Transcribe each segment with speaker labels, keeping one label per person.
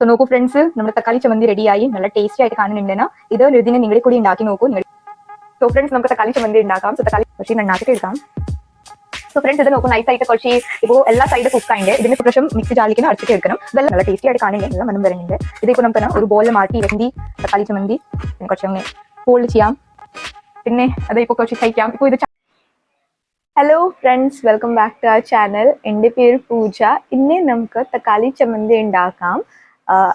Speaker 1: So നോക്കൂ friends നമ്മുടെ തക്കാളി ചമ്മന്തി റെഡിയായി നല്ല ടേസ്റ്റി ആയിട്ട് കാണുന്നുണ്ടെന്ന് ഇത് ഒരു ഇതിനെ നിങ്ങളെ കൂടി ഉണ്ടാക്കി നോക്കൂ. സോ ഫ്രണ്ട്സ് നമുക്ക് തക്കാളി ചമ്മന്തി ഉണ്ടാക്കാം. സോ തക്കാളി കുറച്ച് നന്നാക്കിയിട്ട് എടുക്കാം. സോ ഫ്രണ്ട്സ് ഇത് നോക്കും നൈസ് ആയിട്ട് കുറച്ച് ഇപ്പോൾ എല്ലാ സൈഡ് കുക്ക് ആയിട്ട് ഇതിന് ശേഷം മിക്സി ജാലിക്കുന്ന അടിച്ചിട്ട് എടുക്കണം. ഇതെല്ലാം നല്ല ടേസ്റ്റി ആയിട്ട് കാണുന്നില്ല നല്ല മനം വരുന്നുണ്ട്. ഇതിപ്പോൾ നമുക്ക് ഒരു ബോളിൽ മാറ്റി വെന്തി തക്കാളി ചമ്മന്തി. പിന്നെ കുറച്ച് അങ്ങനെ ഫോൾഡ് ചെയ്യാം. പിന്നെ അത് ഇപ്പോൾ കുറച്ച് കഴിക്കാം. ഇപ്പോൾ ഇത് hello friends welcome back to our channel എന്റെ പേര് പൂജ. ഇന്ന് നമുക്ക് തക്കാളി ചമ്മന്തി ഉണ്ടാക്കാം.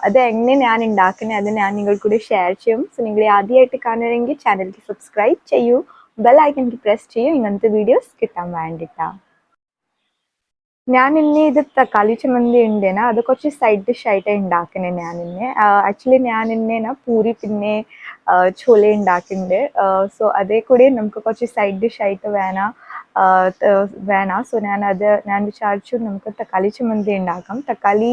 Speaker 1: അത് എങ്ങനെ ഞാൻ ഉണ്ടാക്കുന്നത് അത് ഞാൻ നിങ്ങൾ കൂടി ഷെയർ ചെയ്യും. സോ നിങ്ങൾ ആദ്യമായിട്ട് കാണുകയാണെങ്കിൽ ചാനലിൽ സബ്സ്ക്രൈബ് ചെയ്യൂ. ബെൽ ഐക്കൻ പ്രസ് ചെയ്യൂ. ഇങ്ങനത്തെ വീഡിയോസ് കിട്ടാൻ വേണ്ടിട്ടാ. ഞാൻ ഇന്ന് ഇത് തക്കാളി ചമ്മന്തി ഉണ്ടേന അത് കുറച്ച് സൈഡ് ഡിഷ് ആയിട്ട് ഉണ്ടാക്കണേ ഞാൻ ഇന്നെ ആക്ച്വലി ഞാൻ ഇന്നേന പൂരി പിന്നെ ചോല ഉണ്ടാക്കുന്നുണ്ട് സോ അതേ കൂടി നമുക്ക് കുറച്ച് സൈഡ് ഡിഷ് ആയിട്ട് വേണം. വേണം. സോ ഞാൻ അത് ഞാൻ വിചാരിച്ചു നമുക്ക് തക്കാളി ചമ്മന്തി ഉണ്ടാക്കാം. തക്കാളി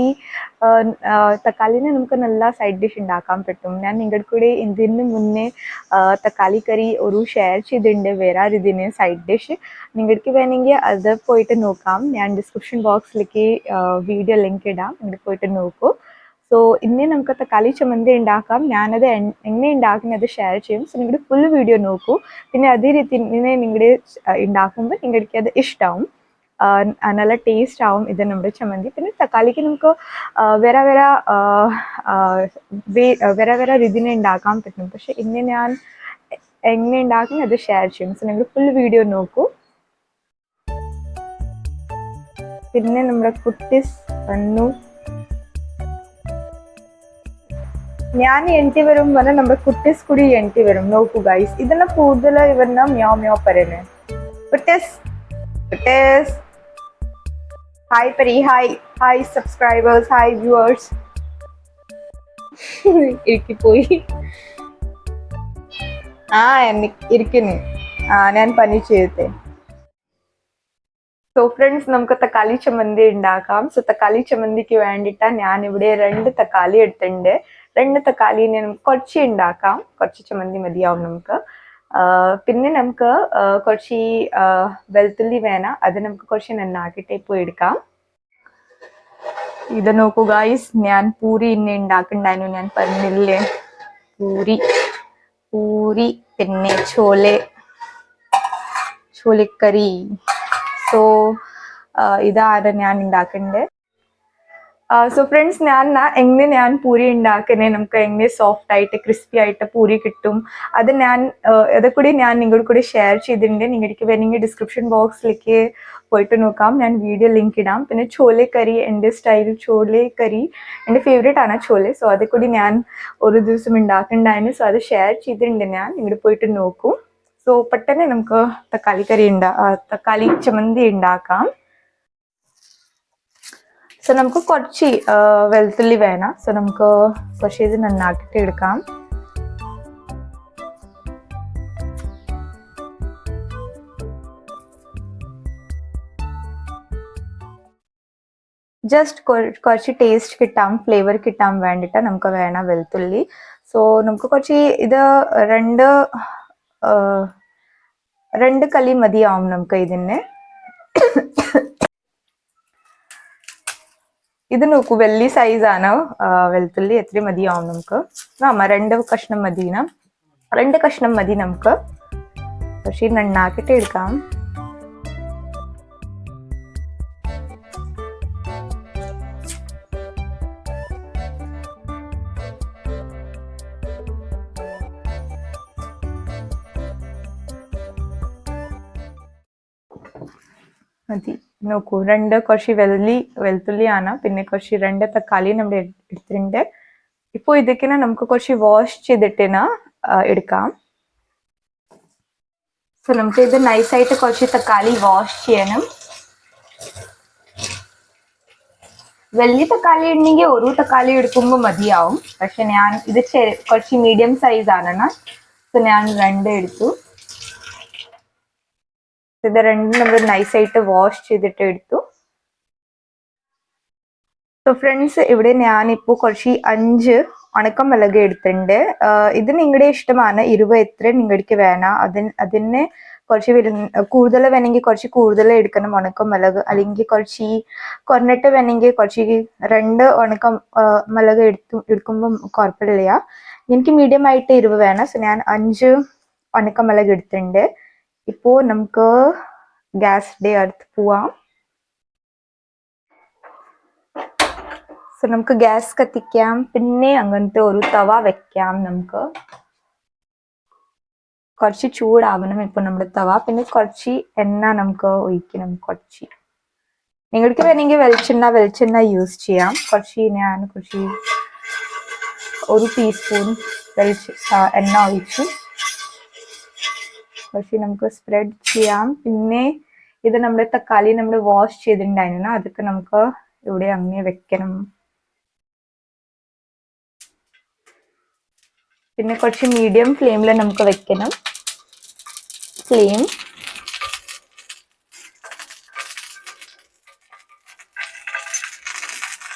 Speaker 1: തക്കാളിനെ നമുക്ക് നല്ല സൈഡ് ഡിഷ് ഉണ്ടാക്കാൻ പറ്റും. ഞാൻ നിങ്ങളുടെ കൂടെ ഇതിന് മുന്നേ തക്കാളി കറി ഒരു ഷെയർ ചെയ്തിട്ടുണ്ട്. വേറെ ഇതിന് സൈഡ് ഡിഷ് നിങ്ങൾക്ക് വേണമെങ്കിൽ അത് പോയിട്ട് നോക്കാം. ഞാൻ ഡിസ്ക്രിപ്ഷൻ ബോക്സിലേക്ക് വീഡിയോ ലിങ്ക് ഇടാം. നിങ്ങൾക്ക് പോയിട്ട് നോക്കൂ. സോ ഇന്നേ നമുക്ക് തക്കാളി ചമ്മന്തി ഉണ്ടാക്കാം. ഞാനത് എങ്ങനെ ഉണ്ടാക്കുന്നത് ഷെയർ ചെയ്യും. സോ നിങ്ങളുടെ ഫുൾ വീഡിയോ നോക്കൂ. പിന്നെ അതേ രീതി ഇങ്ങനെ നിങ്ങളുടെ ഉണ്ടാക്കുമ്പോൾ നിങ്ങൾക്ക് അത് ഇഷ്ടമാവും നല്ല ടേസ്റ്റ് ആവും ഇത് നമ്മുടെ ചമ്മന്തി പിന്നെ തക്കാളിക്ക് നമുക്ക് വേറെ വേറെ വേറെ വേറെ രീതിയിൽ ഉണ്ടാക്കാൻ പറ്റും. പക്ഷെ ഇന്ന് ഞാൻ എങ്ങനെ ഉണ്ടാക്കും അത് ഷെയർ ചെയ്യും. സോ നിങ്ങൾ ഫുൾ വീഡിയോ നോക്കൂ. പിന്നെ നമ്മുടെ കുട്ടീസ് വന്നു ഞാൻ എന്റി വരും പറഞ്ഞാൽ നമ്മുടെ കുട്ടീസ് കൂടി എന്റി വരും. നോക്കൂ ഗൈസ് ഇതെല്ലാം കൂടുതൽ ഇവരുന്ന മ്യോ മ്യോ പരന് കുട്ടീസ് കുട്ടീസ് hi Pari hi hi subscribers hi viewers ഇരിക്കിപ്പോയി. ആ ഇരിക്കുന്നു. ആ ഞാൻ പനി ചെയ്തേ സോ ഫ്രണ്ട്സ് നമുക്ക് തക്കാളി ചമ്മന്തി ഉണ്ടാക്കാം. സോ തക്കാളി ചമ്മന്തിക്ക് വേണ്ടിയിട്ട് ഞാൻ ഇവിടെ രണ്ട് തക്കാളി എടുത്തിട്ടുണ്ട്. രണ്ട് തക്കാളി നമുക്ക് കുറച്ച് ഉണ്ടാക്കാം. കുറച്ച് ചമ്മന്തി മതിയാവും നമുക്ക്. പിന്നെ നമുക്ക് കുറച്ച് വെളുത്തുള്ളി വേണം അത് നമുക്ക് കുറച്ച് നന്നാക്കിയിട്ട് ഇപ്പോൾ എടുക്കാം. ഇത് നോക്കൂ ഗായ്സ് ഞാൻ പൂരി ഇന്ന് ഉണ്ടാക്കണ്ടായിരുന്നു. ഞാൻ പറഞ്ഞില്ലേ? പൂരി പൂരി പിന്നെ ചോലെ ചോലക്കറി. സോ ഇതാണ് ഞാൻ ഉണ്ടാക്കുന്നത് സോ ഫ്രണ്ട്സ് ഞാൻ എങ്ങനെ ഞാൻ പൂരി ഉണ്ടാക്കുന്നത് നമുക്ക് എങ്ങനെ സോഫ്റ്റ് ആയിട്ട് ക്രിസ്പി ആയിട്ട് പൂരി കിട്ടും. അത് ഞാൻ അതൊക്കെ ഞാൻ നിങ്ങളുടെ കൂടി ഷെയർ ചെയ്തിട്ടുണ്ട്. നിങ്ങൾക്ക് വേണമെങ്കിൽ ഡിസ്ക്രിപ്ഷൻ ബോക്സിലേക്ക് പോയിട്ട് നോക്കാം. ഞാൻ വീഡിയോ ലിങ്ക് ഇടാം. പിന്നെ ചോലെ കറി എന്റെ സ്റ്റൈൽ ചോലെ കറി എന്റെ ഫേവറേറ്റ് ആണ് ചോലെ സോ അത് കൂടി ഞാൻ ഒരു ദിവസം ഉണ്ടാക്കുന്നുണ്ടായിരുന്നു സോ അത് ഷെയർ ചെയ്തിട്ടുണ്ട് ഞാൻ. നിങ്ങൾ പോയിട്ട് നോക്കൂ. സോ പെട്ടെന്ന് നമുക്ക് തക്കാളി കറി ഉണ്ടാ തക്കാളി ചമ്മന്തി ഉണ്ടാക്കാം സോ നമുക്ക് കുറച്ച് വെളുത്തുള്ളി വേണം. സോ നമുക്ക് കുറച്ച് ഇത് നന്നാക്കിയിട്ട് എടുക്കാം. ജസ്റ്റ് കുറച്ച് ടേസ്റ്റ് കിട്ടാം ഫ്ലേവർ കിട്ടാൻ വേണ്ടിയിട്ട് നമുക്ക് വേണം വെളുത്തുള്ളി സോ നമുക്ക് കുറച്ച് ഇത് രണ്ട് രണ്ട് കലി മതിയാവും നമുക്ക് ഇതിന്. ഇത് നോക്കൂ വലിയ സൈസാണ് വെളുത്തുള്ളി എത്ര മതിയാവും നമുക്ക്. ആമ രണ്ട് കഷ്ണം മതിന രണ്ട് കഷ്ണം മതി നമുക്ക്. പക്ഷേ നന്നാക്കിയിട്ട് എടുക്കാം. മതി. നോക്കൂ രണ്ട് കുറച്ച് വെള്ളി വെളുത്തുള്ളിയാണ് പിന്നെ കുറച്ച് രണ്ട് തക്കാളി നമ്മൾ എടുത്തിട്ടുണ്ട്. ഇപ്പോൾ ഇതൊക്കെ നമുക്ക് കുറച്ച് വാഷ് ചെയ്തിട്ടിന് എടുക്കാം. സോ നമുക്ക് ഇത് നൈസായിട്ട് കുറച്ച് തക്കാളി വാഷ് ചെയ്യണം. വലിയ തക്കാളി ഉണ്ടെങ്കിൽ ഒരു തക്കാളി എടുക്കുമ്പോൾ മതിയാവും. പക്ഷെ ഞാൻ ഇത് കുറച്ച് മീഡിയം സൈസ് ആണ് സോ ഞാൻ രണ്ട് എടുത്തു. ഇത് രണ്ടും നമ്മൾ നൈസായിട്ട് വാഷ് ചെയ്തിട്ട് എടുത്തു. സോ ഫ്രണ്ട്സ് ഇവിടെ ഞാനിപ്പോൾ കുറച്ച് അഞ്ച് ഉണക്കം മുളക് എടുത്തിട്ടുണ്ട്. ഇത് നിങ്ങളുടെ ഇഷ്ടമാണ്. ഇരുപത് എത്ര നിങ്ങൾക്ക് വേണം. അതിന് അതിന് കുറച്ച് കൂടുതൽ വേണമെങ്കിൽ കുറച്ച് കൂടുതൽ എടുക്കണം ഉണക്കം മുളക് അല്ലെങ്കിൽ കുറച്ച് കുറഞ്ഞിട്ട് വേണമെങ്കിൽ കുറച്ച് രണ്ട് ഉണക്കം മുളക് എടുത്തു എടുക്കുമ്പോൾ കുഴപ്പമില്ല എനിക്ക് മീഡിയം ആയിട്ട് ഇരുവ് വേണം. സോ ഞാൻ അഞ്ച് ഉണക്കം മുളക് എടുത്തിട്ടുണ്ട്. ഇപ്പോ നമുക്ക് ഗ്യാസ് ഡേ അടുത്ത് പോവാം. സോ നമുക്ക് ഗ്യാസ് കത്തിക്കാം. പിന്നെ അങ്ങനത്തെ ഒരു തവ വെക്കാം നമുക്ക്. കുറച്ച് ചൂടാവണം ഇപ്പൊ നമ്മുടെ തവ. പിന്നെ കുറച്ച് എണ്ണ നമുക്ക് ഒഴിക്കണം കുറച്ച്. നിങ്ങൾക്ക് വേണമെങ്കിൽ വെളിച്ചെണ്ണ വെളിച്ചെണ്ണ യൂസ് ചെയ്യാം. കുറച്ച് ഞാൻ കുറച്ച് ഒരു ടീസ്പൂൺ വെളിച്ച എണ്ണ ഒഴിച്ചു കുറച്ച് നമുക്ക് സ്പ്രെഡ് ചെയ്യാം. പിന്നെ ഇത് നമ്മുടെ തക്കാളി നമ്മൾ വാഷ് ചെയ്തിട്ടുണ്ടായിരുന്നു. അതൊക്കെ നമുക്ക് ഇവിടെ അങ്ങനെ വെക്കണം. പിന്നെ കുറച്ച് മീഡിയം ഫ്ലെയിമിൽ നമുക്ക് വെക്കണം. ഫ്ലെയിം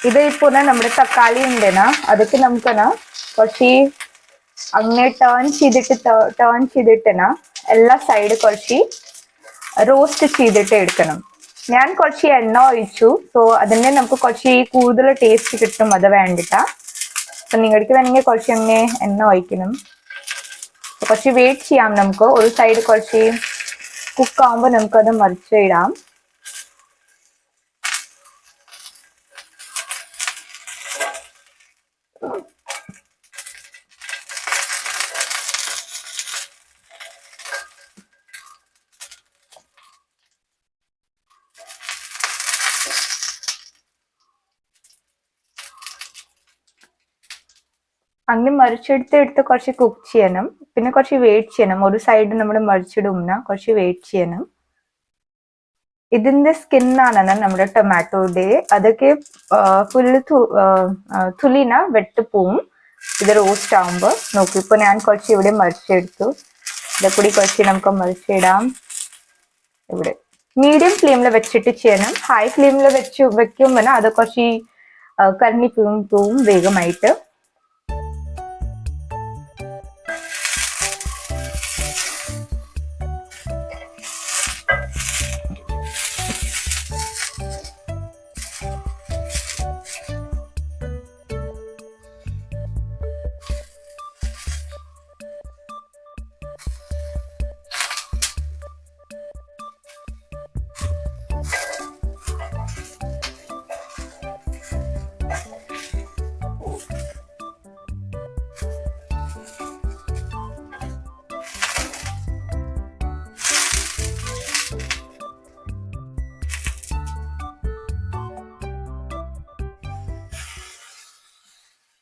Speaker 1: ഇത് ഇപ്പോൾ നമ്മുടെ തക്കാളി ഉണ്ടെന്നാ. അതൊക്കെ നമുക്കെന്നാ കുറച്ച് അങ്ങനെ ടേൺ ചെയ്തിട്ട് ടേൺ ചെയ്തിട്ടെന്നാ. എല്ലാ സൈഡ് കുറച്ച് റോസ്റ്റ് ചെയ്തിട്ട് എടുക്കണം. ഞാൻ കുറച്ച് എണ്ണ ഒഴിച്ചു. സോ അതിനെ നമുക്ക് കുറച്ച് കൂടുതൽ ടേസ്റ്റ് കിട്ടും അത് വേണ്ടിട്ടാ. അപ്പൊ നിങ്ങൾക്ക് വേണമെങ്കിൽ കുറച്ച് അങ്ങനെ എണ്ണ ഒഴിക്കണം. കുറച്ച് വെയിറ്റ് ചെയ്യാം നമുക്ക്. ഒരു സൈഡ് കുറച്ച് കുക്ക് ആവുമ്പോൾ നമുക്കത് മറിച്ചിടാം അങ്ങനെ മറിച്ചെടുത്ത് എടുത്ത് കുറച്ച് കുക്ക് ചെയ്യണം. പിന്നെ കുറച്ച് വെയിറ്റ് ചെയ്യണം. ഒരു സൈഡ് നമ്മൾ മറിച്ചിടുന്ന കുറച്ച് വെയിറ്റ് ചെയ്യണം. ഇതിന്റെ സ്കിന്നാണ് നമ്മുടെ ടൊമാറ്റോയുടെ അതൊക്കെ ഫുള്ള് തുലിന വെട്ട് പോവും. ഇത് റോസ്റ്റ് ആവുമ്പോൾ നോക്കി ഇപ്പൊ ഞാൻ കുറച്ച് ഇവിടെ മറിച്ചെടുത്തു. കൂടി കുറച്ച് നമുക്ക് മറിച്ചിടാം. ഇവിടെ. മീഡിയം ഫ്ലെയിമിൽ വെച്ചിട്ട് ചെയ്യണം. ഹൈ ഫ്ലെയിമിൽ വെച്ച് വെക്കുമ്പോൾ അത് കുറച്ച് കരഞ്ഞി പോവും പോവും വേഗമായിട്ട്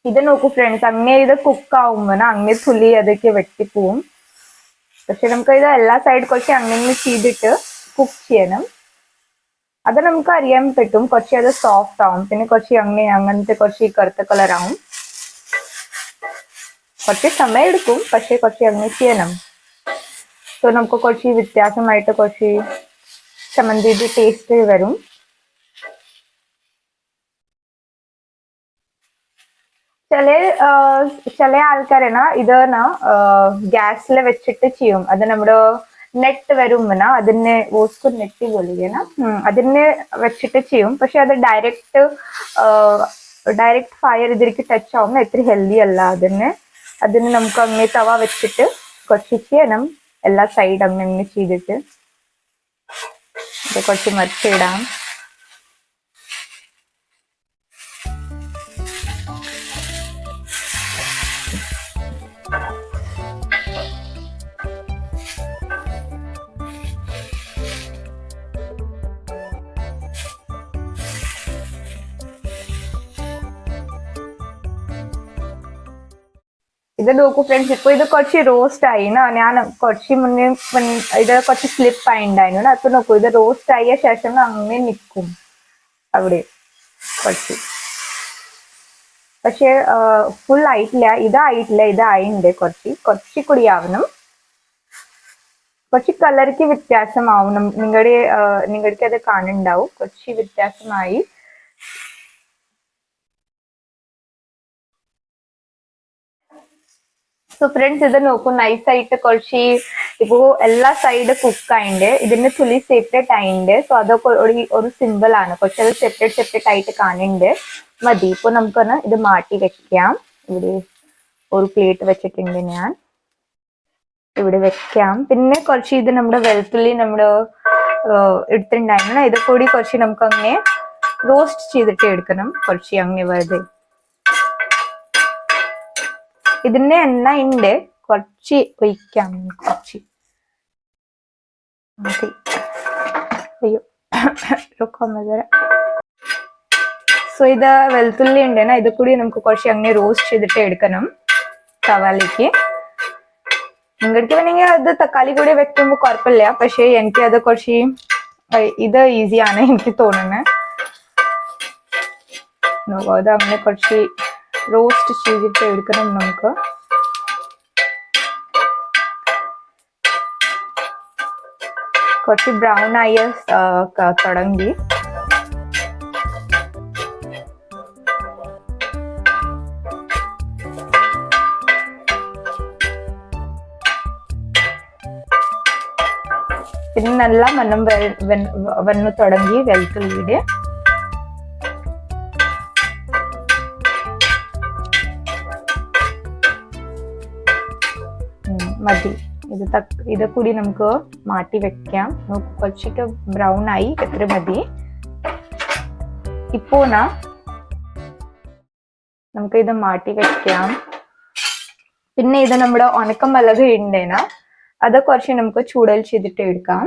Speaker 1: ഇത് നോക്കൂ ഫ്രണ്ട്സ് അങ്ങനെ ഇത് കുക്ക് ആവുമ്പോൾ അങ്ങനെ തുള്ളി അതൊക്കെ വെട്ടിപ്പോവും. പക്ഷെ നമുക്ക് ഇത് എല്ലാ സൈഡ് കുറച്ച് അങ്ങനെ ചെയ്തിട്ട് കുക്ക് ചെയ്യണം. അത് നമുക്ക് അറിയാൻ പറ്റും. കുറച്ച് അത് സോഫ്റ്റ് ആവും. പിന്നെ കുറച്ച് അങ്ങനെ അങ്ങനത്തെ കുറച്ച് കറുത്ത കളർ ആവും. കുറച്ച് സമയം എടുക്കും. പക്ഷെ കുറച്ച് അങ്ങനെ ചെയ്യണം. സോ നമുക്ക് കുറച്ച് വ്യത്യാസമായിട്ട് കുറച്ച് ചമ്മന്തിയുടെ ടേസ്റ്റ് വരും. ചില ചില ആൾക്കാരെന്നാ ഇതെന്നാ ഗ്യാസിൽ വെച്ചിട്ട് ചെയ്യും. അത് നമ്മുടെ നെറ്റ് വരുമ്പോ അതിനെ ഓസ്കു നെറ്റ് പോലെയാണ്. അതിനെ വെച്ചിട്ട് ചെയ്യും. പക്ഷെ അത് ഡയറക്റ്റ് ഡയറക്റ്റ് ഫയർ ഇതിലേക്ക് ടച്ച് ആവുമ്പോൾ എത്ര ഹെൽത്തി അല്ല അതിന്. അതിന് നമുക്ക് അങ്ങനെ തവ വെച്ചിട്ട് കുറച്ച് ചെയ്യണം. എല്ലാ സൈഡ് അങ്ങനെ ചെയ്തിട്ട്. കുറച്ച് മറിച്ചിടാം. ഇത് നോക്കൂ ഫ്രണ്ട്സ് ഇപ്പൊ ഇത് കുറച്ച് റോസ്റ്റ് ആയി ന ഞാൻ കുറച്ച് മുന്നേ ഇത് കുറച്ച് സ്ലിപ്പ് ആയി ഉണ്ടായിരുന്നു അപ്പൊ നോക്കൂ ഇത് റോസ്റ്റ് ആയ ശേഷം അങ്ങനെ നിൽക്കും അവിടെ കുറച്ച്. പക്ഷെ ഫുൾ ആയിട്ടില്ല. ഇതായിട്ടില്ല ഇതായിണ്ട് കുറച്ച്. കുറച്ച് കൂടി ആവണം. കുറച്ച് കളർക്ക് വ്യത്യാസമാവണം. നിങ്ങളുടെ നിങ്ങൾക്ക് അത് കാണുന്നുണ്ടാവും കുറച്ച് വ്യത്യാസമായി. സോ ഫ്രണ്ട്സ് ഇത് നോക്കും നൈസ് ആയിട്ട് കുറച്ച് ഇപ്പോ എല്ലാ സൈഡ് കുക്ക് ആയിണ്ട്. ഇതിന്റെ തുലി സെപ്പറേറ്റ് ആയിണ്ട്. സോ അതൊക്കെ ഒരു ഒരു സിമ്പിൾ ആണ്. പക്ഷെ അത് സെപ്പറേറ്റ് സെപ്പറേറ്റ് ആയിട്ട് കാണുന്നുണ്ട്. മതി. ഇപ്പൊ നമുക്കൊന്ന് ഇത് മാറ്റി വെക്കാം. ഇവിടെ ഒരു പ്ലേറ്റ് വെച്ചിട്ടുണ്ട് ഞാൻ. ഇവിടെ വെക്കാം. പിന്നെ കുറച്ച് ഇത് നമ്മുടെ വെളുത്തുള്ളി നമ്മുടെ എടുത്തിട്ടുണ്ടായിരുന്നു ഇത് കൂടി കുറച്ച് നമുക്ക് അങ്ങനെ റോസ്റ്റ് ചെയ്തിട്ട് എടുക്കണം. കുറച്ച് അങ്ങനെ വെറുതെ ഇതിന്റെ എണ്ണ ഉണ്ട് കുറച്ച് ഒഴിക്കാം. കുറച്ച്. സോ ഇത് വെളുത്തുള്ളി ഉണ്ട് ഇത് കൂടി നമുക്ക് കുറച്ച് അങ്ങനെ റോസ്റ്റ് ചെയ്തിട്ട് എടുക്കണം. തവാലിക്ക്. നിങ്ങൾക്ക് വേണമെങ്കിൽ അത് തക്കാളി കൂടി വെക്കുമ്പോൾ കുഴപ്പമില്ല. പക്ഷേ എനിക്ക് അത് കുറച്ച് ഇത് ഈസിയാണ് എനിക്ക് തോന്നുന്നത്. അത് അങ്ങനെ കുറച്ച് റോസ്റ്റ് ചെയ്തിട്ട് എടുക്കണം നമുക്ക്. കുറച്ച് ബ്രൗൺ ആയ തുടങ്ങി. പിന്നെ നല്ല മണം വന്നു തുടങ്ങി വെളുത്തുള്ളിയുടെ. മതി. ഇത് തക്ക് ഇത് കൂടി നമുക്ക് മാറ്റി വെക്കാം. നോക്കൂ കുറച്ചൊക്കെ ബ്രൗൺ ആയി എത്ര മതി. ഇപ്പോ നമുക്ക് ഇത് മാറ്റി വെക്കാം. പിന്നെ ഇത് നമ്മുടെ ഉണക്കം വലത് ഇണ്ടേന അത് കുറച്ച് നമുക്ക് ചൂടൽ ചെയ്തിട്ട് എടുക്കാം.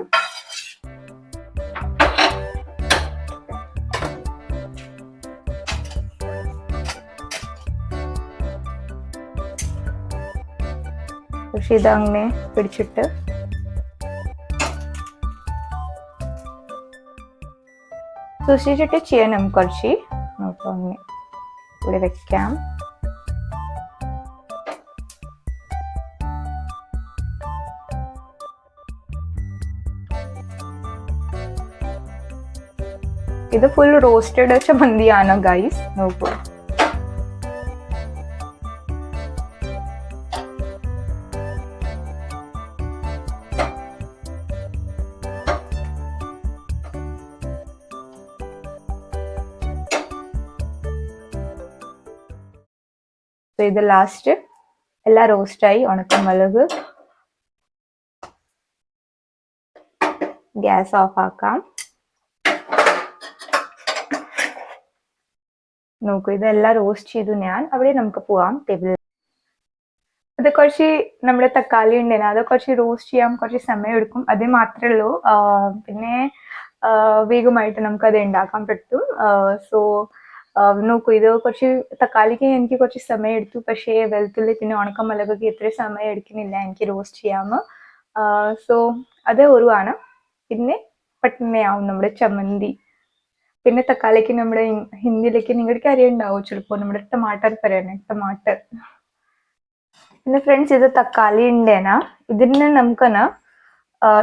Speaker 1: പക്ഷെ ഇത് അങ്ങനെ പിടിച്ചിട്ട്. സൂക്ഷിച്ചിട്ട് ചെയ്യാൻ നമുക്ക് കുറച്ച്. നോക്കാം അങ്ങനെ ഇവിടെ വെക്കാം. ഇത് ഫുൾ റോസ്റ്റഡ് ചമ്മന്തിയാണ് ഗൈസ് നോക്കൂ. So, ഇത് ലാസ്റ്റ് എല്ലാം റോസ്റ്റായി ഉണക്കമുളക് ഗ്യാസ് ഓഫ് ആക്കാം. നോക്കൂ ഇതെല്ലാം റോസ്റ്റ് ചെയ്തു ഞാൻ. അവിടെ നമുക്ക് പോവാം ടേബിൾ അത് കുറച്ച് നമ്മുടെ തക്കാളി ഉണ്ടേന? അത് കുറച്ച് റോസ്റ്റ് ചെയ്യാൻ കുറച്ച് സമയം എടുക്കും. അത് മാത്രമേ ഉള്ളൂ. പിന്നെ വേഗമായിട്ട് നമുക്കത് ഉണ്ടാക്കാൻ പറ്റും. സോ നോക്കൂ ഇത് കുറച്ച് തക്കാളിക്ക് എനിക്ക് കുറച്ച് സമയം എടുത്തു പക്ഷേ വെളുത്തുള്ളി പിന്നെ ഉണക്കമുളകൊക്കെ എത്ര സമയം എടുക്കുന്നില്ല എനിക്ക് റോസ്റ്റ് ചെയ്യാമോ? സോ അത് ഒരു ആണ് പിന്നെ പെട്ടെന്നെയാവും നമ്മുടെ ചമ്മന്തി. പിന്നെ തക്കാളിക്ക് നമ്മുടെ ഹിന്ദിയിലേക്ക് നിങ്ങൾക്ക് അറിയുണ്ടാവും ചിലപ്പോൾ നമ്മുടെ ടമാട്ടർ പറയണേ ടമാട്ടർ പിന്നെ ഫ്രണ്ട്സ് ഇത് തക്കാളി ഉണ്ടേന. ഇതിന് നമുക്കെന്നാ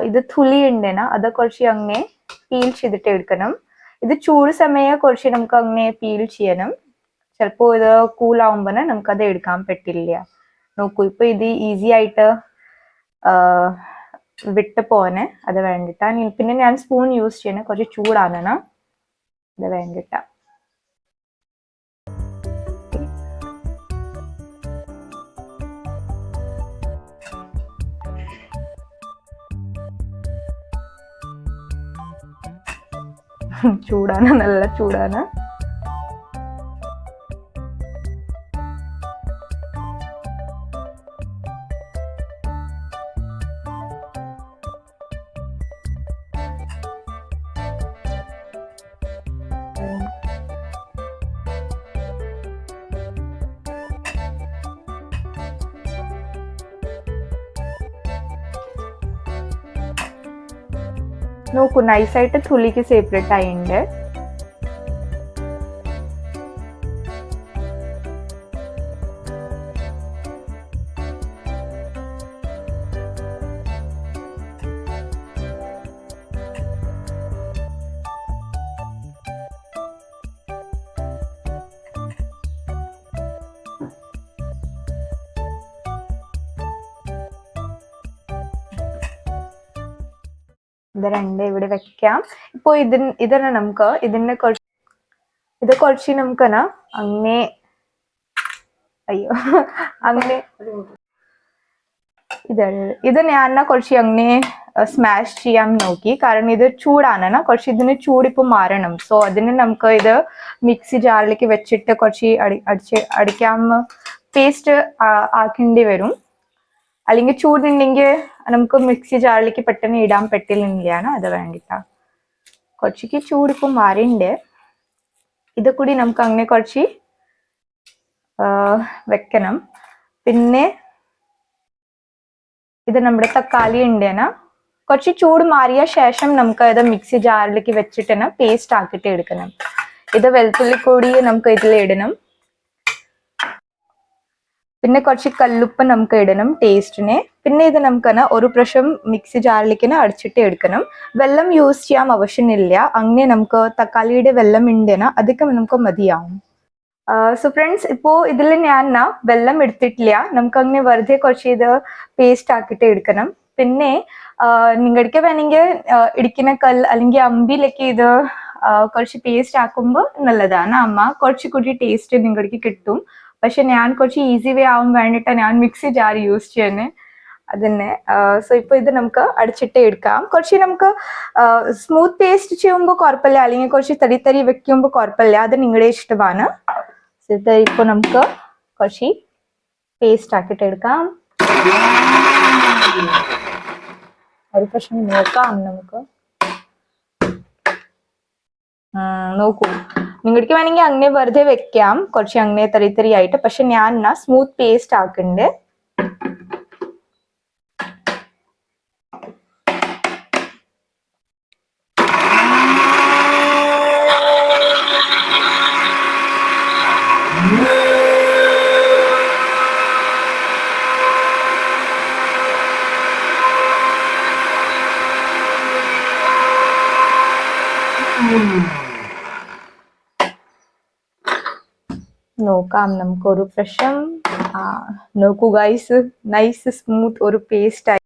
Speaker 1: ഇത് തുലി ഉണ്ടേന. അത് കുറച്ച് അങ്ങനെ പീൽ ചെയ്തിട്ട് എടുക്കണം. ഇത് ചൂട് സമയം കുറച്ച് നമുക്ക് അങ്ങനെ പീൽ ചെയ്യണം. ചിലപ്പോ ഇത് കൂളാവുമ്പോൾ നമുക്കത് എടുക്കാൻ പറ്റില്ല. നോക്കൂ ഇപ്പൊ ഇത് ഈസി ആയിട്ട് വിട്ട് പോനെ അത് വേണ്ടിട്ടാ. പിന്നെ ഞാൻ സ്പൂൺ യൂസ് ചെയ്യണേ. കുറച്ച് ചൂടാണ് അത് വേണ്ടിട്ട. ചൂടാണ് നല്ല ചൂടാണ്. నూకు నైస్ అయితే తులికి సెపరేట్ అయ్యిండే ഇത് രണ്ട് ഇവിടെ വെക്കാം. ഇപ്പൊ ഇതിന് ഇതിനെ നമുക്ക് ഇതിനെ കുറച്ച് ഇത് കുറച്ച് നമുക്കന അങ്ങനെ അയ്യോ അങ്ങനെ ഇതാണ് ഇത് ഞാൻ കുറച്ച് അങ്ങനെ സ്മാഷ് ചെയ്യാൻ നോക്കി. കാരണം ഇത് ചൂടാണ് കുറച്ച് ഇതിന് ചൂടിപ്പോ മാറണം. സോ അതിന് നമുക്ക് ഇത് മിക്സി ജാറിലേക്ക് വെച്ചിട്ട് കുറച്ച് അടി അടിച്ച് അടിക്കാൻ പേസ്റ്റ് ആക്കേണ്ടി വരും. അല്ലെങ്കിൽ ചൂടുണ്ടെങ്കിൽ നമുക്ക് മിക്സി ജാറിലേക്ക് പെട്ടെന്ന് ഇടാൻ പറ്റില്ലെങ്കിലാണ് അത് വേണ്ടിട്ട. കുറച്ചേക്ക് ചൂടിപ്പം മാറിയുണ്ട് ഇത് കൂടി നമുക്ക് അങ്ങനെ കുറച്ച് വെക്കണം. പിന്നെ ഇത് നമ്മുടെ തക്കാളി ഉണ്ടേന കുറച്ച് ചൂട് മാറിയ ശേഷം നമുക്ക് ഇത് മിക്സി ജാറിലേക്ക് വെച്ചിട്ട് പേസ്റ്റ് ആക്കിയിട്ട് എടുക്കണം. ഇത് വെളുത്തുള്ളി കൂടി നമുക്ക് ഇതിൽ ഇടണം. പിന്നെ കുറച്ച് കല്ലുപ്പ് നമുക്ക് ഇടണം ടേസ്റ്റിന് പിന്നെ ഇത് നമുക്ക് ഒരു പ്രാവശ്യം മിക്സി ജാറിലേക്ക് അടിച്ചിട്ട് എടുക്കണം. വെള്ളം യൂസ് ചെയ്യാൻ ആവശ്യമില്ല. അങ്ങനെ നമുക്ക് തക്കാളിയുടെ വെള്ളം ഉണ്ടേന അതൊക്കെ നമുക്ക് മതിയാവും. സോ ഫ്രണ്ട്സ് ഇപ്പോ ഇതിൽ ഞാൻ വെള്ളം എടുത്തിട്ടില്ല. നമുക്ക് അങ്ങനെ വെറുതെ കുറച്ച് ഇത് പേസ്റ്റ് ആക്കിയിട്ട് എടുക്കണം. പിന്നെ നിങ്ങൾക്ക് വേണമെങ്കിൽ ഇടിക്കുന്ന കല്ല് അല്ലെങ്കിൽ അമ്പിയിലൊക്കെ ഇത് കുറച്ച് പേസ്റ്റ് ആക്കുമ്പോൾ നല്ലതാണ്. അമ്മ കുറച്ച് കൂടി ടേസ്റ്റ് നിങ്ങൾക്ക് കിട്ടും. പക്ഷെ ഞാൻ കുറച്ച് ഈസി വേ ആവാൻ വേണ്ടിയിട്ടാണ് ഞാൻ മിക്സി ജാർ യൂസ് ചെയ്യുന്നത് അതന്നെ. സോ ഇപ്പൊ ഇത് നമുക്ക് അടിച്ചിട്ട് എടുക്കാം. കുറച്ച് നമുക്ക് സ്മൂത്ത് പേസ്റ്റ് ചെയ്യുമ്പോൾ കുഴപ്പമില്ല. അല്ലെങ്കിൽ കുറച്ച് തരി തരി വെക്കുമ്പോൾ കുഴപ്പമില്ല. അത് നിങ്ങളുടെ ഇഷ്ടമാണ്. ഇത് ഇപ്പൊ നമുക്ക് കുറച്ച് പേസ്റ്റ് ആക്കിയിട്ട് എടുക്കാം. ഒരു പ്രശ്നം നോക്കാം നമുക്ക്. നോക്കൂ. നിങ്ങൾക്ക് വേണമെങ്കിൽ അങ്ങനെ വെറുതെ വെക്കാം. കുറച്ച് അങ്ങനെ തരി തരി ആയിട്ട്. പക്ഷെ ഞാൻ സ്മൂത്ത് പേസ്റ്റ് ആക്കുന്നുണ്ട്. നോക്കാം. നമുക്ക് ഒരു പ്രശ്നം നോക്കൂ ഗൈസ് നൈസ് സ്മൂത്ത് ഒരു പേസ്റ്റ് ആയി.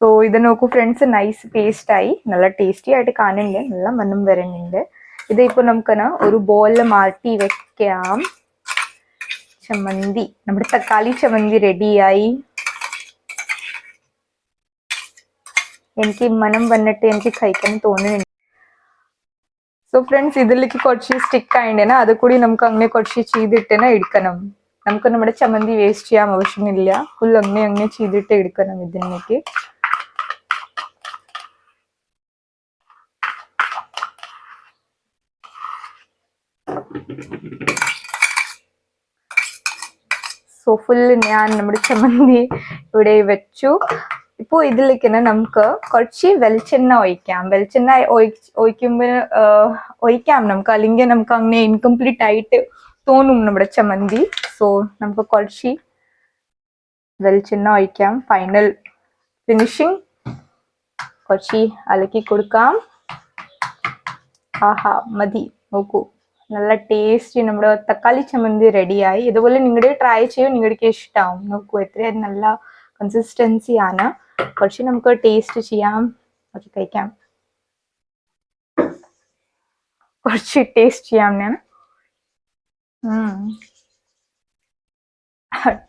Speaker 1: സോ ഇത് നോക്കൂ ഫ്രണ്ട്സ് നൈസ് പേസ്റ്റ് ആയി. നല്ല ടേസ്റ്റി ആയിട്ട് കാണുന്നുണ്ട്. നല്ല മണം വരുന്നുണ്ട്. ഇത് ഇപ്പൊ നമുക്കന ഒരു ബോളിൽ മാറ്റി വെക്കാം. ചമ്മന്തി. നമ്മുടെ തക്കാളി ചമ്മന്തി റെഡിയായി എനിക്ക് മനം വന്നിട്ട് എനിക്ക് കഴിക്കാൻ തോന്നുന്നുണ്ട്. സോ ഫ്രണ്ട്സ് ഇതിലേക്ക് കുറച്ച് സ്റ്റിക്ക് ആയിണ്ടേന. അത് കൂടി നമുക്ക് അങ്ങനെ കുറച്ച് ചെയ്തിട്ടേനെ എടുക്കണം. നമുക്ക് നമ്മുടെ ചമ്മന്തി വേസ്റ്റ് ചെയ്യാൻ ആവശ്യമില്ല. ഫുൾ അങ്ങനെ അങ്ങനെ ചെയ്തിട്ട് എടുക്കണം ഇതിനേക്ക് സോ ഫുൾ ഞാൻ നമ്മുടെ ചമ്മന്തി ഇവിടെ വെച്ചു. ഇപ്പോൾ ഇതിലേക്ക് തന്നെ നമുക്ക് കുറച്ച് വെളിച്ചെണ്ണ ഒഴിക്കാം. വെളിച്ചെണ്ണ ഒഴി- ഒഴിക്കുമ്പോൾ ഒഴിക്കാം. നമുക്ക് അല്ലെങ്കിൽ നമുക്ക് അങ്ങനെ ഇൻകംപ്ലീറ്റ് ആയിട്ട് തോന്നും നമ്മുടെ ചമ്മന്തി. സോ നമുക്ക് കുറച്ച് വെളിച്ചെണ്ണ ഒഴിക്കാം. ഫൈനൽ ഫിനിഷിങ് കുറച്ച് അലക്കി കൊടുക്കാം. ആഹാ മതി. നോക്കൂ. നല്ല ടേസ്റ്റ് നമ്മുടെ തക്കാളി ചമ്മന്തി റെഡിയായി. ഇതുപോലെ നിങ്ങളുടെ ട്രൈ ചെയ്യും. നിങ്ങൾക്ക് ഇഷ്ടമാവും നോക്കൂ എത്ര നല്ല കൺസിസ്റ്റൻസി ആണ്. കുറച്ച് നമുക്ക് ടേസ്റ്റ് ചെയ്യാം. കുറച്ച് കഴിക്കാം. കുറച്ച് ടേസ്റ്റ് ചെയ്യാം ഞാൻ.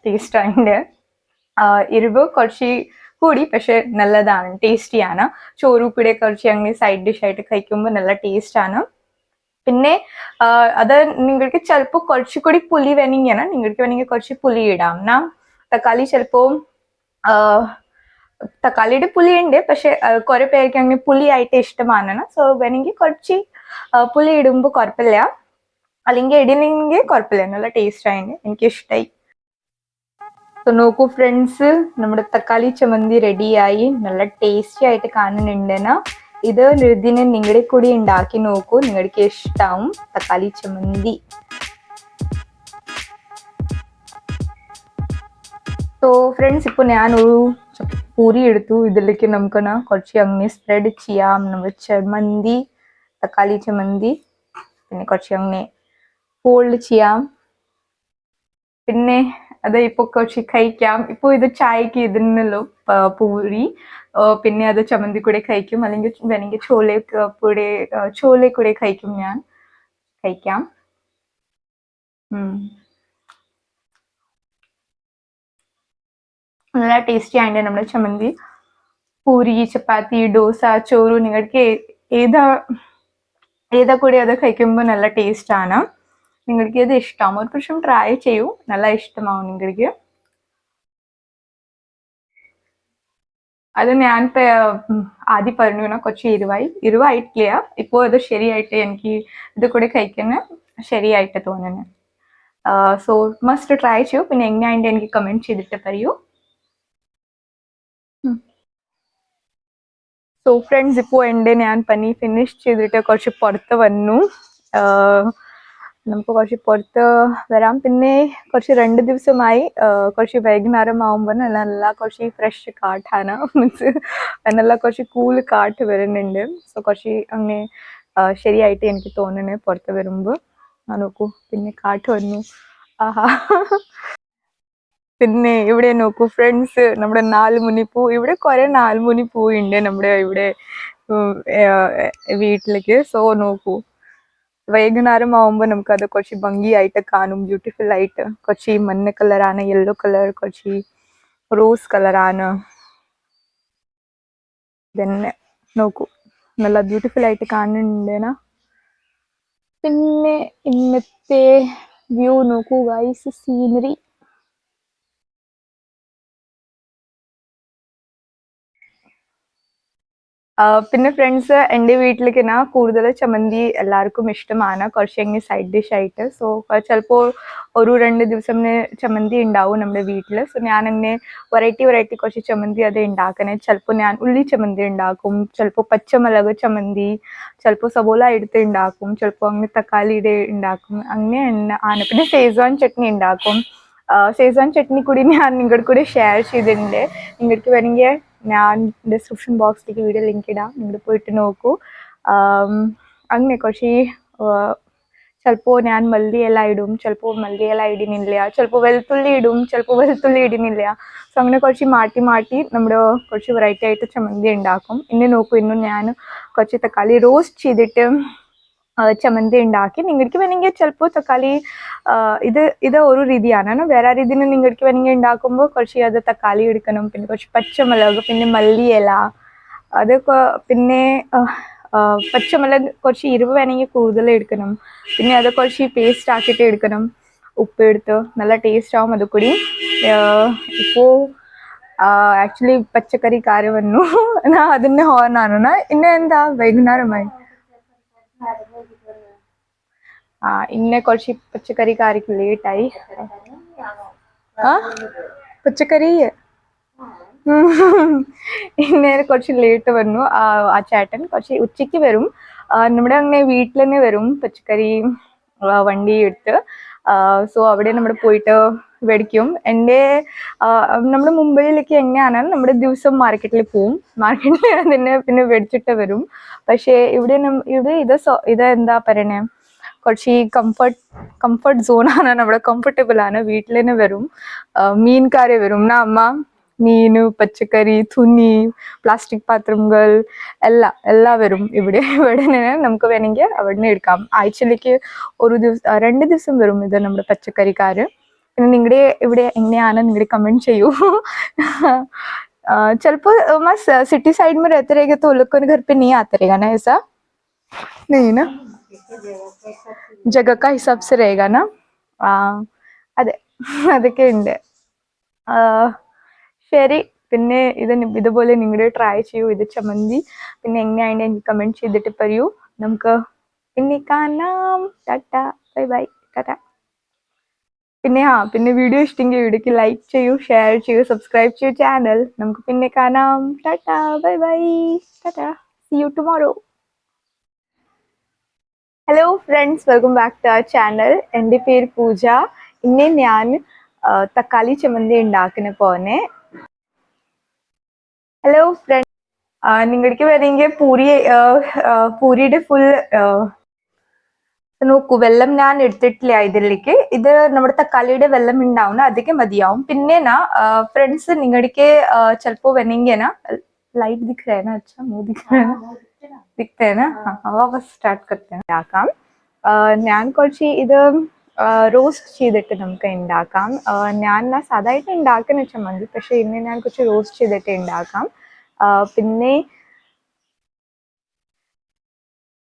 Speaker 1: ടേസ്റ്റ് അതിന്റെ എരിവ് കുറച്ച് കൂടി പക്ഷെ നല്ലതാണ് ടേസ്റ്റിയാണ് ചോറ് കൂടെ കുറച്ച് അങ്ങനെ സൈഡ് ഡിഷ് ആയിട്ട് കഴിക്കുമ്പോൾ നല്ല ടേസ്റ്റ് ആണ്. പിന്നെ അത് നിങ്ങൾക്ക് ചിലപ്പോൾ കുറച്ചുകൂടി പുലി വേണമെങ്കിൽ നിങ്ങൾക്ക് വേണമെങ്കിൽ കുറച്ച് പുലി ഇടാം. എന്നാ തക്കാളി ചിലപ്പോൾ തക്കാളിയുടെ ഉണ്ട് പക്ഷെ കുറെ പേർക്ക് അങ്ങനെ പുളിയായിട്ട് ഇഷ്ടമാണ്. സോ വേണമെങ്കിൽ കുറച്ച് പുളി ഇടുമ്പോൾ കുഴപ്പമില്ല അല്ലെങ്കിൽ ഇടുന്നെങ്കിൽ കുഴപ്പമില്ല നല്ല ടേസ്റ്റ് ആയിട്ട് എനിക്ക് ഇഷ്ടമായി സോ നോക്കൂ ഫ്രണ്ട്സ് നമ്മുടെ തക്കാളി ചമ്മന്തി റെഡിയായി നല്ല ടേസ്റ്റി ആയിട്ട് കാണുന്നുണ്ടെന്നാ ഇത് ഇതിന് നിങ്ങളുടെ കൂടി ഉണ്ടാക്കി നോക്കൂ. നിങ്ങൾക്ക് ഇഷ്ടാവും തക്കാളി ചമ്മന്തി. സോ ഫ്രണ്ട്സ് ഇപ്പൊ ഞാൻ ഒരു പൂരി എടുത്തു. ഇതിലേക്ക് നമുക്ക് ന കുറച്ച് അങ്ങനെ സ്പ്രെഡ് ചെയ്യാം നമ്മൾ ചമ്മന്തി തക്കാളി ചമ്മന്തി പിന്നെ കുറച്ച് അങ്ങനെ ഫോൾഡ് ചെയ്യാം പിന്നെ അത് ഇപ്പൊ കുറച്ച് കഴിക്കാം. ഇപ്പൊ ഇത് ചായക്ക് ഇതിനല്ലോ പൂരി. പിന്നെ അത് ചമ്മന്തി കൂടെ കഴിക്കും. അല്ലെങ്കിൽ വേണമെങ്കിൽ ചോല കൂടെ ചോല കൂടെ കഴിക്കും ഞാൻ. കഴിക്കാം. നല്ല ടേസ്റ്റി ആയിട്ട് നമ്മുടെ ചമ്മന്തി. പൂരി ചപ്പാത്തി ഡോസ ചോറ് നിങ്ങൾക്ക് ഏതാ ഏതാ കൂടി അത് കഴിക്കുമ്പോൾ നല്ല ടേസ്റ്റ് ആണ്. നിങ്ങൾക്ക് ഇത് ഇഷ്ടമാവും. ഒരു പ്രാവശ്യം ട്രൈ ചെയ്യൂ. നല്ല ഇഷ്ടമാവും നിങ്ങൾക്ക്. അത് ഞാൻ ഇപ്പൊ, ആദ്യം പറഞ്ഞു കുറച്ച് എരിവായി. എരിവായിട്ടില്ല ഇപ്പോൾ ഇത് ശരിയായിട്ട് എനിക്ക് ഇത് കൂടെ കഴിക്കുന്ന ശരിയായിട്ട് തോന്നുന്നു. സോ മസ്റ്റ് ട്രൈ ചെയ്യൂ. പിന്നെ എങ്ങനെയായിട്ട് എനിക്ക് കമന്റ് ചെയ്തിട്ട് പറയൂ. സോ ഫ്രണ്ട്സ് ഇപ്പോൾ എന്റെ ഞാൻ പനി ഫിനിഷ് ചെയ്തിട്ട് കുറച്ച് പുറത്ത് വന്നു. നമുക്ക് കുറച്ച് പുറത്ത് വരാം. പിന്നെ കുറച്ച് രണ്ട് ദിവസമായി കുറച്ച് വൈകുന്നേരം ആകുമ്പോൾ നല്ല നല്ല കുറച്ച് ഫ്രഷ് കാട്ടാണ് മീൻസ് നല്ല കുറച്ച് കൂൾ കാറ്റ് വരുന്നുണ്ട്. സോ കുറച്ച് അങ്ങനെ ശരിയായിട്ട് എനിക്ക് തോന്നണേ പുറത്ത് വരുമ്പോൾ നോക്കൂ. പിന്നെ കാറ്റ് വന്നു. ആഹാ. പിന്നെ ഇവിടെ നോക്കൂ ഫ്രണ്ട്സ് നമ്മുടെ നാലുമുനി പൂ ഇവിടെ കുറെ നാലുമുനി പൂ ഉണ്ട് നമ്മുടെ ഇവിടെ വീട്ടിലേക്ക്. സോ നോക്കൂ. വൈകുന്നേരം ആവുമ്പോൾ നമുക്കത് കുറച്ച് ഭംഗിയായിട്ട് കാണും. ബ്യൂട്ടിഫുൾ ആയിട്ട്. കുറച്ച് മഞ്ഞ കളറാണ് യെല്ലോ കളർ കുറച്ച് റോസ് കളറാണ്. തന്നെ നോക്കൂ. നല്ല ബ്യൂട്ടിഫുൾ ആയിട്ട് കാണുന്നുണ്ടേനാ പിന്നെ ഇന്നത്തെ വ്യൂ നോക്കൂ. ഗൈസ് സീനറി പിന്നെ ഫ്രണ്ട്സ് എന്റെ വീട്ടിലേക്ക് ഞാൻ കൂടുതൽ ചമ്മന്തി എല്ലാവർക്കും ഇഷ്ടമാണ്. കുറച്ച് എങ്ങനെ സൈഡ് ഡിഷ് ആയിട്ട്. സോ ചിലപ്പോൾ ഒരു രണ്ട് ദിവസം ചമ്മന്തി ഉണ്ടാവും നമ്മുടെ വീട്ടിൽ സോ ഞാൻ എന്നെ വെറൈറ്റി വെറൈറ്റി കുറച്ച് ചമ്മന്തി അത് ഉണ്ടാക്കണേ. ചിലപ്പോൾ ഞാൻ ഉള്ളി ചമ്മന്തി ഉണ്ടാക്കും. ചിലപ്പോൾ പച്ചമുളക് ചമ്മന്തി. ചിലപ്പോൾ സബോള എടുത്ത് ഉണ്ടാക്കും. ചിലപ്പോൾ അങ്ങനെ തക്കാളിയുടെ ഉണ്ടാക്കും. അങ്ങനെ ആണ്. പിന്നെ സേസ്വാൻ ചട്നി ഉണ്ടാക്കും. സേസ്വാൻ ചട്നി കൂടി ഞാൻ നിങ്ങളുടെ കൂടെ ഷെയർ ചെയ്തിട്ടുണ്ട്. നിങ്ങൾക്ക് വേണമെങ്കിൽ ഞാൻ ഡിസ്ക്രിപ്ഷൻ ബോക്സിലേക്ക് വീഡിയോ ലിങ്ക് ഇടാം. നിങ്ങൾ പോയിട്ട് നോക്കൂ. അങ്ങനെ കുറച്ച് ചിലപ്പോൾ ഞാൻ മല്ലി ഇല ഇടും ചിലപ്പോൾ മല്ലി ഇല ഇടുന്നില്ല ചിലപ്പോൾ വെളുത്തുള്ളി ഇടും ചിലപ്പോൾ വെളുത്തുള്ളി ഇടുന്നില്ല. സോ അങ്ങനെ കുറച്ച് മാറ്റി മാറ്റി നമ്മുടെ കുറച്ച് വെറൈറ്റി ആയിട്ട് ചമ്മന്തി ഉണ്ടാക്കും. ഇന്ന് നോക്കൂ ഇന്നും ഞാൻ കുറച്ച് തക്കാളി റോസ്റ്റ് ചെയ്തിട്ട് ചമ്മന്തി ഉണ്ടാക്കി നിങ്ങൾക്ക് വേണമെങ്കിൽ ചിലപ്പോൾ തക്കാളി ആ, ഇത് ഇത് ഒരു രീതിയാണ്. വേറെ രീതിയിൽ നിങ്ങൾക്ക് വേണമെങ്കിൽ ഉണ്ടാക്കുമ്പോൾ കുറച്ച് അത് തക്കാളി എടുക്കണം പിന്നെ കുറച്ച് പച്ചമുളക് പിന്നെ മല്ലിയില അത് കൊ- പിന്നെ ആ, ആ, പച്ചമുളക് കുറച്ച് എരിവ് വേണമെങ്കിൽ കൂടുതൽ എടുക്കണം. പിന്നെ അത് കുറച്ച് പേസ്റ്റ് ആക്കിയിട്ട് എടുക്കണം. ഉപ്പ് എടുത്ത് നല്ല ടേസ്റ്റ് ആവും അത് കൂടി ഇപ്പോൾ ആക്ച്വലി പച്ചക്കറി കാര്യം വന്നു. എന്നാ അതിന്റെ ഹോർണാണ് ഇന്ന് എന്താ വൈകുന്നേരമായി. ആ ഇന്നെ കുറച്ച് പച്ചക്കറി കാര്യക്ക് ലേറ്റായി ആ? പച്ചക്കറി? ഇന്നെ കുറച്ച് ലേറ്റ് വന്നു. ആ ചേട്ടൻ കുറച്ച് ഉച്ചയ്ക്ക് വരും. നമ്മുടെ അങ്ങനെ വീട്ടിൽ തന്നെ വരും പച്ചക്കറി വണ്ടി എടുത്ത്. സോ അവിടെ നമ്മൾ പോയിട്ട് മേടിക്കും. എന്റെ നമ്മൾ മുംബൈയിലേക്ക് എങ്ങനെയാണ് നമ്മുടെ ദിവസം മാർക്കറ്റിൽ പോവും. മാർക്കറ്റിൽ തന്നെ പിന്നെ മേടിച്ചിട്ട് വരും. പക്ഷേ ഇവിടെ ഇവിടെ ഇത് ഇത് എന്താ പറയണേ? കുറച്ച് കംഫർട്ട് കംഫർട്ട് സോണാണ് നമ്മുടെ കംഫർട്ടബിൾ ആണ് വീട്ടിൽ തന്നെ വരും ആ, മീൻകാരെ വരും നാ അമ്മ മീന് പച്ചക്കറി തുണി പ്ലാസ്റ്റിക് പാത്രങ്ങൾ എല്ലാം എല്ലാം വരും ഇവിടെ ഇവിടെ നിന്ന് നമുക്ക് വേണമെങ്കിൽ അവിടെ നിന്ന് എടുക്കാം ആഴ്ചയിലേക്ക് ഒരു ദിവസം രണ്ട് ദിവസം വരും ഇത് നമ്മുടെ പച്ചക്കറിക്കാര് പിന്നെ നിങ്ങളുടെ ഇവിടെ എങ്ങനെയാണ് നിങ്ങളുടെ കമൻറ്റ് ചെയ്യൂ ചിലപ്പോൾ सिटी साइड में रहते रहेगा तो वो लोग को घर पे नहीं आते रहेगा ना ऐसा नहीं ना जगह का हिसाब से रहेगा ना ആ അതെ അതൊക്കെ ഉണ്ട് ആ, ശരി പിന്നെ ഇത് നി- ഇതുപോലെ നിങ്ങൾ ട്രൈ ചെയ്യൂ ഇത് ചമ്മന്തി പിന്നെ എങ്ങനെയാണ് എനിക്ക് കമൻറ്റ് ചെയ്തിട്ട് പറയൂ നമുക്ക് പിന്നെ കാണാം ടാറ്റ ബൈ ബൈ ടാറ്റ പിന്നെ ആ പിന്നെ വീഡിയോ ഇഷ്ടമെങ്കിൽ വീഡിയോക്ക് ലൈക്ക് ചെയ്യൂ ഷെയർ ചെയ്യൂ സബ്സ്ക്രൈബ് ചെയ്യൂ ചാനൽ നമുക്ക് പിന്നെ കാണാം tata bye bye tata see you tomorrow hello friends welcome back to our channel എന്റെ പേര് പൂജ. ഇന്ന് ഞാൻ തക്കാളി ചമ്മന്തി ഉണ്ടാക്കുന്ന പോന്നെ. ഹലോ ഫ്രണ്ട് നിങ്ങൾക്ക് വേണമെങ്കിൽ പൂരി പൂരിയുടെ ഫുൾ നോക്കൂ വെള്ളം ഞാൻ എടുത്തിട്ടില്ല ഇതിലേക്ക്. ഇത് നമ്മുടെ തക്കാളിയുടെ വെള്ളം ഉണ്ടാവുന്ന അതൊക്കെ മതിയാവും. പിന്നെ നാ ഫ്രണ്ട്സ് നിങ്ങൾക്ക് ചിലപ്പോൾ വേണമെങ്കിൽ ലൈറ്റ് ദിഖ് രേന അച്ഛാ മോ ദിഖ് രേന दिखते हैं ना हाँ हाँ वापस स्टार्ट करते हैं ഉണ്ടാക്കാം ആ, ഞാൻ കുറച്ച് ഇത് റോസ്റ്റ് ചെയ്തിട്ട് നമുക്ക് ഉണ്ടാക്കാം ആ, ഞാൻ സാധാരണ ഉണ്ടാക്കുന്ന ചമ്മന്തി പക്ഷെ ഇന്ന് ഞാൻ കുറച്ച് റോസ്റ്റ് ചെയ്തിട്ട് ഉണ്ടാക്കാം ആ, പിന്നെ